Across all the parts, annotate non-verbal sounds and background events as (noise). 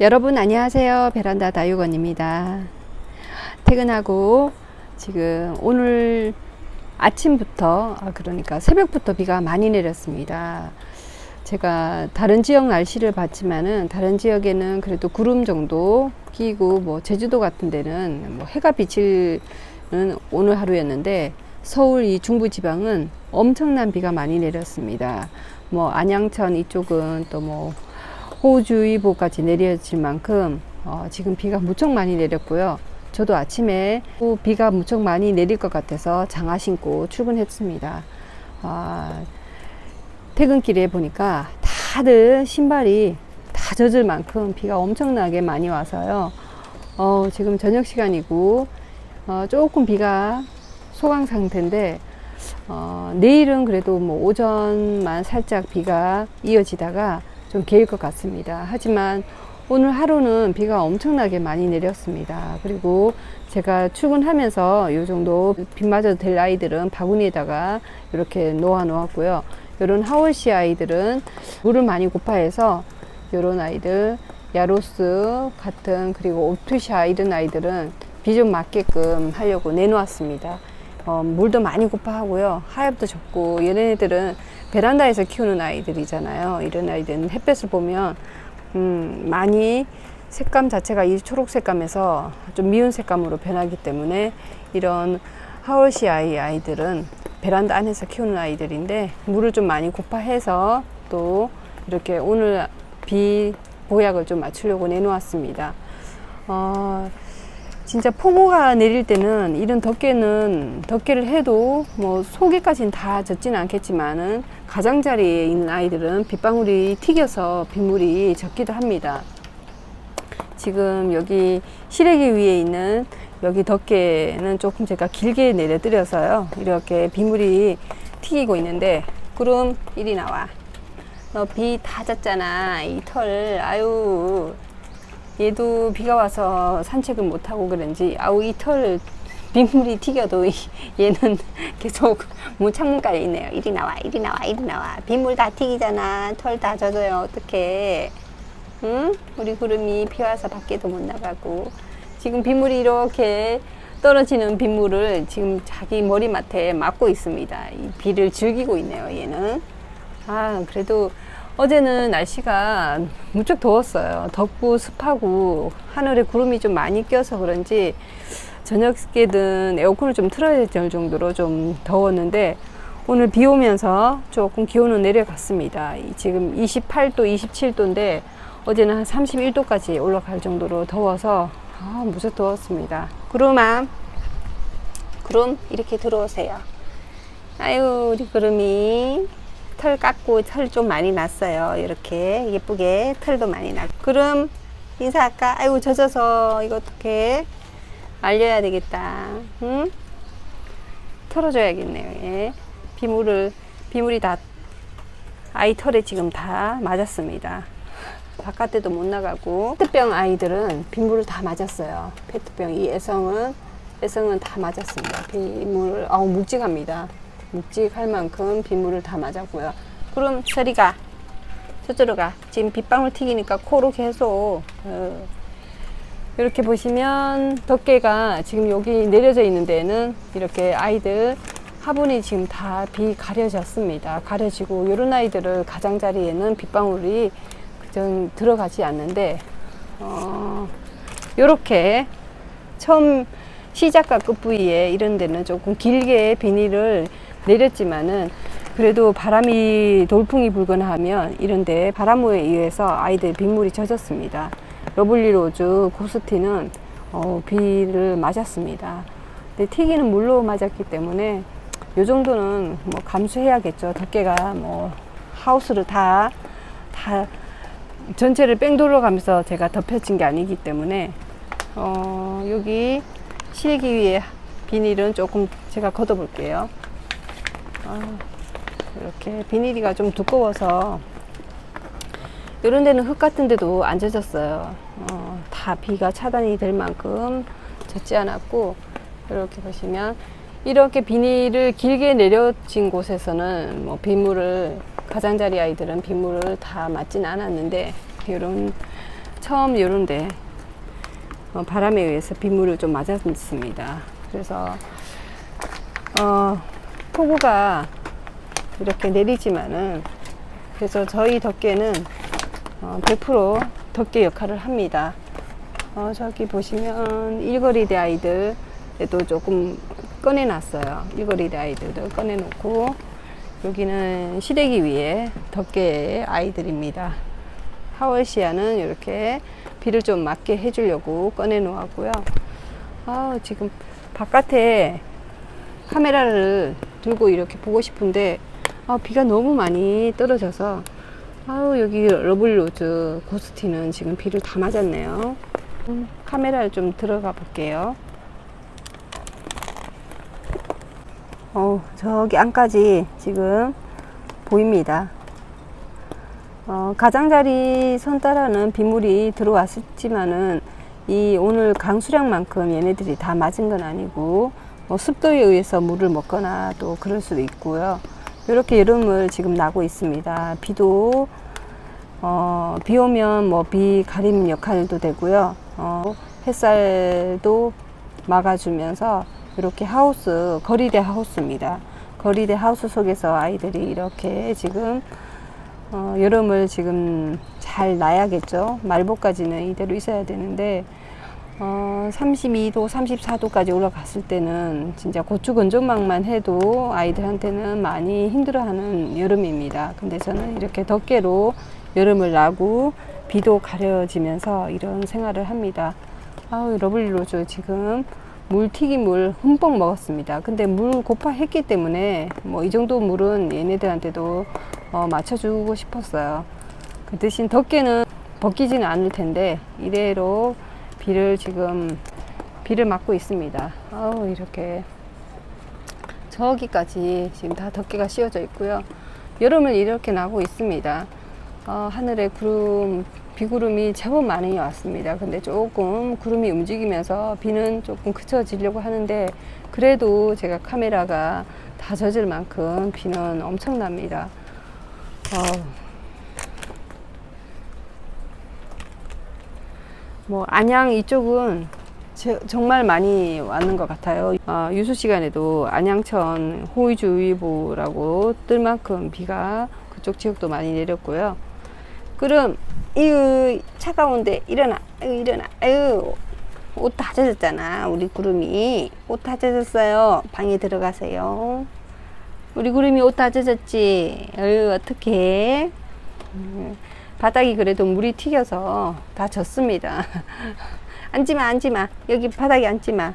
여러분 안녕하세요. 베란다 다육원입니다. 퇴근하고 지금 오늘 아침부터 아, 그러니까 새벽부터 비가 많이 내렸습니다. 제가 다른 지역 날씨를 봤지만은 다른 지역에는 그래도 구름 정도 끼고 뭐 제주도 같은 데는 뭐 해가 비치는 오늘 하루였는데 서울 이 중부 지방은 엄청난 비가 많이 내렸습니다. 뭐 안양천 이쪽은 또뭐 호우주의보까지 내려질 만큼 어, 지금 비가 무척 많이 내렸고요. 저도 아침에 또 비가 무척 많이 내릴 것 같아서 장화 신고 출근했습니다. 아, 퇴근길에 보니까 다들 신발이 다 젖을 만큼 비가 엄청나게 많이 와서요. 어, 지금 저녁 시간이고 어, 조금 비가 소강 상태인데 어, 내일은 그래도 뭐 오전만 살짝 비가 이어지다가 좀 개일 것 같습니다. 하지만 오늘 하루는 비가 엄청나게 많이 내렸습니다. 그리고 제가 출근하면서 이 정도 비 맞아도 될 아이들은 바구니에다가 이렇게 놓아 놓았고요. 이런 하월시 아이들은 물을 많이 고파해서 이런 아이들 야로스 같은 그리고 옵투샤 이런 아이들은 비 좀 맞게끔 하려고 내놓았습니다. 어, 물도 많이 고파하고요. 하엽도 적고 얘네들은 베란다에서 키우는 아이들이잖아요. 이런 아이들은 햇볕을 보면 음, 많이 색감 자체가 이 초록 색감에서 좀 미운 색감으로 변하기 때문에 이런 하월시 아이 아이들은 베란다 안에서 키우는 아이들인데 물을 좀 많이 고파해서 또 이렇게 오늘 비 보약을 좀 맞추려고 내놓았습니다. 어, 진짜 폭우가 내릴 때는 이런 덮개는 덮개를 해도 뭐 속에까지는 다 젖지는 않겠지만은 가장자리에 있는 아이들은 빗방울이 튀겨서 빗물이 젖기도 합니다. 지금 여기 시래기 위에 있는 여기 덮개는 조금 제가 길게 내려드려서요. 이렇게 빗물이 튀기고 있는데 구름 이리 나와. 너 비다 젖잖아. 이 털. 아유. 얘도 비가 와서 산책을 못하고 그런지 아우 이 털 빗물이 튀겨도 이- 얘는 (laughs) 계속 문 창문가에 있네요. 이리 나와, 이리 나와, 이리 나와. 빗물 다 튀기잖아. 털 다 젖어요. 어떡해. 응? 우리 구름이 비 와서 밖에도 못 나가고. 지금 빗물이 이렇게 떨어지는 빗물을 지금 자기 머리맡에 맞고 있습니다. 이 비를 즐기고 있네요, 얘는. 아, 그래도 어제는 날씨가 무척 더웠어요. 덥고 습하고 하늘에 구름이 좀 많이 껴서 그런지 저녁에는 에어컨을 좀 틀어야 될 정도로 좀 더웠는데 오늘 비 오면서 조금 기온은 내려갔습니다. 이 지금 28도, 27도인데 어제는 한 31도까지 올라갈 정도로 더워서 아, 무척 더웠습니다. 구름아, 구름 이렇게 들어오세요. 아유, 우리 구름이 털 깎고 털 좀 많이 났어요. 이렇게 예쁘게 털도 많이 났고. 그럼 인사할까? 아이고 젖어서 이거 어떻게 알려야 되겠다. 응? 털어줘야겠네요. 예. 비물을 비물이 다 아이 털에 지금 다 맞았습니다. (laughs) 바깥에도 못 나가고 페트병 아이들은 빗물을 다 맞았어요. 페트병 이 애성은 애성은 다 맞았습니다. 빗물 아우 묵직합니다. 묵직할 만큼 빗물을 다 맞았고요. 그럼 서리가 저쪽으로 가. 지금 빗방울 튀기니까 코로 계속 어, 이렇게 보시면 덮개가 지금 여기 내려져 있는 데는 이렇게 아이들 화분이 지금 다 비 가려졌습니다. 가려지고 이런 아이들을 가장자리에는 빗방울이 그전 들어가지 않는데 어, 이렇게 처음 시작과 끝 부위에 이런 데는 조금 길게 비닐을 내렸지만은 그래도 바람이 돌풍이 불거나 하면 이런데 바람에 의해서 아이들 빗물이 젖었습니다. 러블리 로즈 고스티는 어, 비를 맞았습니다. 근데 튀기는 물로 맞았기 때문에 요 정도는 뭐 감수해야겠죠. 덮개가 뭐 하우스를 다, 다 전체를 뺑 돌아가면서 제가 덮여진 게 아니기 때문에 어, 여기 실기 위에 비닐은 조금 제가 걷어 볼게요. 아, 이렇게 비닐이가 좀 두꺼워서 이런 데는 흙 같은 데도 안 젖었어요. 어, 다 비가 차단이 될 만큼 젖지 않았고 이렇게 보시면 이렇게 비닐을 길게 내려진 곳에서는 뭐 빗물을 가장자리 아이들은 빗물을 다 맞지는 않았는데 이런 처음 이런데 어, 바람에 의해서 빗물을 좀 맞았습니다. 그래서 어, 폭우가 이렇게 내리지만은 그래서 저희 덮개는 어, 100% 덮개 역할을 합니다. 어, 저기 보시면 일거리대 아이들도 조금 꺼내놨어요. 일거리대 아이들도 꺼내놓고 여기는 시래기 위에 덮개 아이들입니다. 하월시아는 이렇게 비를 좀 맞게 해주려고 꺼내 놓았고요. 아 지금 바깥에 카메라를 들고 이렇게 보고 싶은데 아, 비가 너무 많이 떨어져서 아우 여기 러블로즈 고스티는 지금 비를 다 맞았네요. 음, 카메라를 좀 들어가 볼게요. 어 저기 안까지 지금 보입니다. 어, 가장자리 선 따라는 빗물이 들어왔었지만은 이 오늘 강수량만큼 얘네들이 다 맞은 건 아니고 뭐 습도에 의해서 물을 먹거나 또 그럴 수도 있고요. 이렇게 여름을 지금 나고 있습니다. 비도 어, 비 오면 뭐 비 가림 역할도 되고요. 어, 햇살도 막아주면서 이렇게 하우스 거리대 하우스입니다. 거리대 하우스 속에서 아이들이 이렇게 지금 어, 여름을 지금 잘 나야겠죠. 말복까지는 이대로 있어야 되는데 어, 32도, 34도까지 올라갔을 때는 진짜 고추 건조망만 해도 아이들한테는 많이 힘들어하는 여름입니다. 근데 저는 이렇게 덮개로 여름을 나고 비도 가려지면서 이런 생활을 합니다. 아우 러블리로즈 지금 물 튀김물 흠뻑 먹었습니다. 근데 물 고파했기 때문에 뭐 이 정도 물은 얘네들한테도 어, 맞춰주고 싶었어요. 그 대신 덮개는 벗기지는 않을 텐데 이대로 비를 지금 비를 맞고 있습니다. 아우 이렇게 저기까지 지금 다 덮개가 씌워져 있고요. 여름을 이렇게 나고 있습니다. 어, 하늘에 구름 비구름이 제법 많이 왔습니다. 근데 조금 구름이 움직이면서 비는 조금 그쳐지려고 하는데 그래도 제가 카메라가 다 젖을 만큼 비는 엄청납니다. 어, 뭐 안양 이쪽은 제- 정말 많이 왔는 것 같아요. 어, 유수 시간에도 안양천 호위주의보라고 뜰 만큼 비가 그쪽 지역도 많이 내렸고요. 그럼 이 차가운데 일어나, 아유, 일어나, 아유 옷 다 젖었잖아. 우리 구름이 옷 다 젖었어요. 방에 들어가세요. 우리 구름이 옷 다 젖었지. 아유 어떡해. 음, 바닥이 그래도 물이 튀겨서 다 젖습니다. (laughs) 앉지마, 앉지마. 여기 바닥에 앉지마.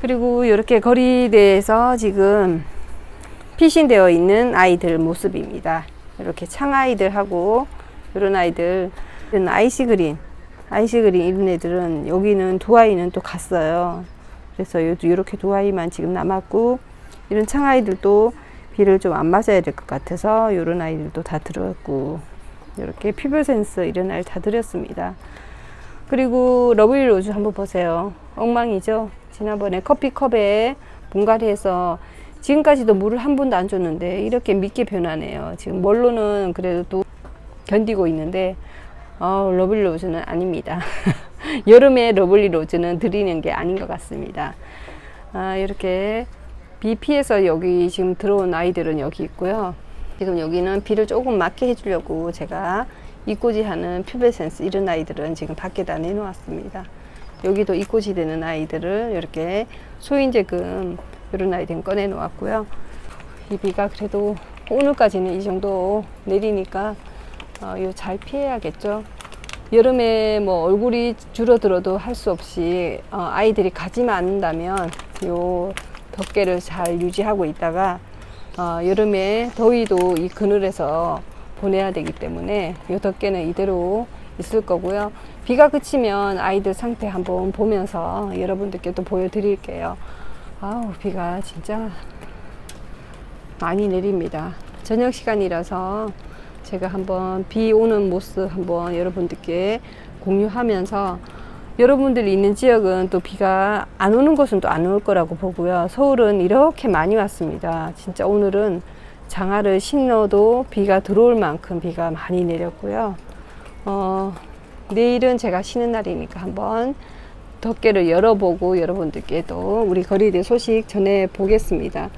그리고 이렇게 거리대에서 지금 피신되어 있는 아이들 모습입니다. 이렇게 창아이들하고 이런 아이들, 이런 아이시 그린, 아이시 그린 이런 애들은 여기는 두 아이는 또 갔어요. 그래서 요- 이렇게 두 아이만 지금 남았고 이런 창아이들도 비를 좀 안 맞아야 될 것 같아서 이런 아이들도 다 들어갔고 이렇게 피부 센스 이런 아이 다 드렸습니다. 그리고 러블리 로즈 한번 보세요. 엉망이죠? 지난번에 커피컵에 분갈이해서 지금까지도 물을 한 번도 안 줬는데 이렇게 밉게 변하네요. 지금 뭘로는 그래도 견디고 있는데 어, 러블리 로즈는 아닙니다. (laughs) 여름에 러블리 로즈는 드리는 게 아닌 것 같습니다. 아, 이렇게 비 피해서 여기 지금 들어온 아이들은 여기 있고요. 지금 여기는 비를 조금 맞게 해주려고 제가 이꼬지 하는 퓨베센스 이런 아이들은 지금 밖에다 내놓았습니다. 여기도 이꼬지 되는 아이들을 이렇게 소인제금 이런 아이들은 꺼내 놓았고요. 이 비가 그래도 오늘까지는 이 정도 내리니까 어, 잘 피해야겠죠. 여름에 뭐 얼굴이 줄어들어도 할 수 없이 어, 아이들이 가지만 않는다면 요 덮개를 잘 유지하고 있다가 어, 여름에 더위도 이 그늘에서 보내야 되기 때문에 이 덮개는 이대로 있을 거고요. 비가 그치면 아이들 상태 한번 보면서 여러분들께 또 보여드릴게요. 아우 비가 진짜 많이 내립니다. 저녁 시간이라서 제가 한번 비 오는 모습 한번 여러분들께 공유하면서 여러분들이 있는 지역은 또 비가 안 오는 곳은 또 안 올 거라고 보고요. 서울은 이렇게 많이 왔습니다. 진짜 오늘은 장화를 신어도 비가 들어올 만큼 비가 많이 내렸고요. 어, 내일은 제가 쉬는 날이니까 한번 덮개를 열어보고 여러분들께도 우리 거리대 소식 전해 보겠습니다.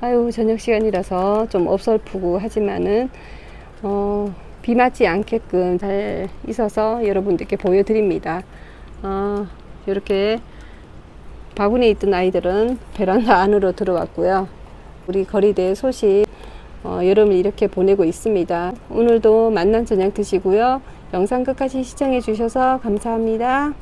아유 저녁 시간이라서 좀 어설프고 하지만은 어, 비 맞지 않게끔 잘 있어서 여러분들께 보여드립니다. 어, 이렇게 바구니에 있던 아이들은 베란다 안으로 들어왔고요. 우리 거리대 소식 어, 여름을 이렇게 보내고 있습니다. 오늘도 만난 저녁 드시고요. 영상 끝까지 시청해 주셔서 감사합니다.